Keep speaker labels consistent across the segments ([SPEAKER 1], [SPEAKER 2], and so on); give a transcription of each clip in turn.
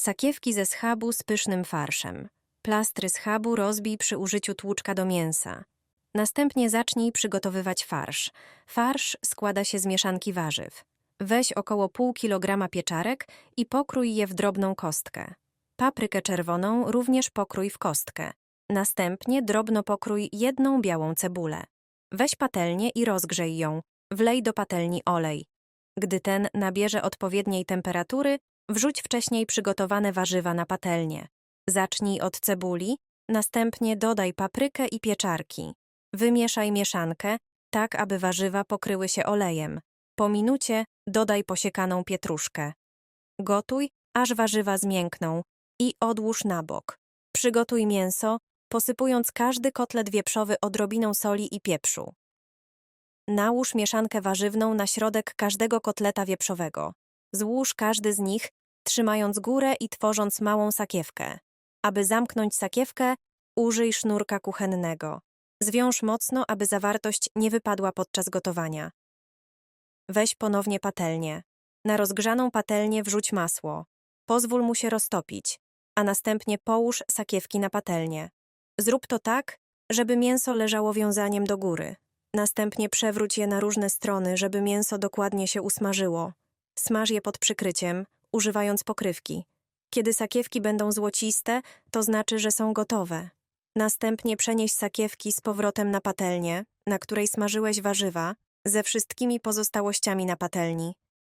[SPEAKER 1] Sakiewki ze schabu z pysznym farszem. Plastry schabu rozbij przy użyciu tłuczka do mięsa. Następnie zacznij przygotowywać farsz. Farsz składa się z mieszanki warzyw. Weź około pół kilograma pieczarek i pokrój je w drobną kostkę. Paprykę czerwoną również pokrój w kostkę. Następnie drobno pokrój jedną białą cebulę. Weź patelnię i rozgrzej ją. Wlej do patelni olej. Gdy ten nabierze odpowiedniej temperatury, wrzuć wcześniej przygotowane warzywa na patelnię. Zacznij od cebuli, następnie dodaj paprykę i pieczarki. Wymieszaj mieszankę, tak aby warzywa pokryły się olejem. Po minucie dodaj posiekaną pietruszkę. Gotuj, aż warzywa zmiękną i odłóż na bok. Przygotuj mięso, posypując każdy kotlet wieprzowy odrobiną soli i pieprzu. Nałóż mieszankę warzywną na środek każdego kotleta wieprzowego. Złóż każdy z nich, trzymając górę i tworząc małą sakiewkę. Aby zamknąć sakiewkę, użyj sznurka kuchennego. Zwiąż mocno, aby zawartość nie wypadła podczas gotowania. Weź ponownie patelnię. Na rozgrzaną patelnię wrzuć masło. Pozwól mu się roztopić, a następnie połóż sakiewki na patelnię. Zrób to tak, żeby mięso leżało wiązaniem do góry. Następnie przewróć je na różne strony, żeby mięso dokładnie się usmażyło. Smaż je pod przykryciem, używając pokrywki. Kiedy sakiewki będą złociste, to znaczy, że są gotowe. Następnie przenieś sakiewki z powrotem na patelnię, na której smażyłeś warzywa, ze wszystkimi pozostałościami na patelni.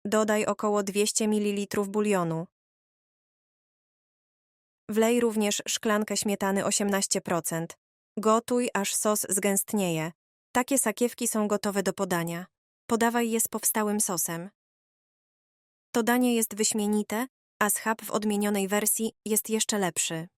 [SPEAKER 1] Dodaj około 200 ml bulionu. Wlej również szklankę śmietany 18%. Gotuj, aż sos zgęstnieje. Takie sakiewki są gotowe do podania. Podawaj je z powstałym sosem. To danie jest wyśmienite, a schab w odmienionej wersji jest jeszcze lepszy.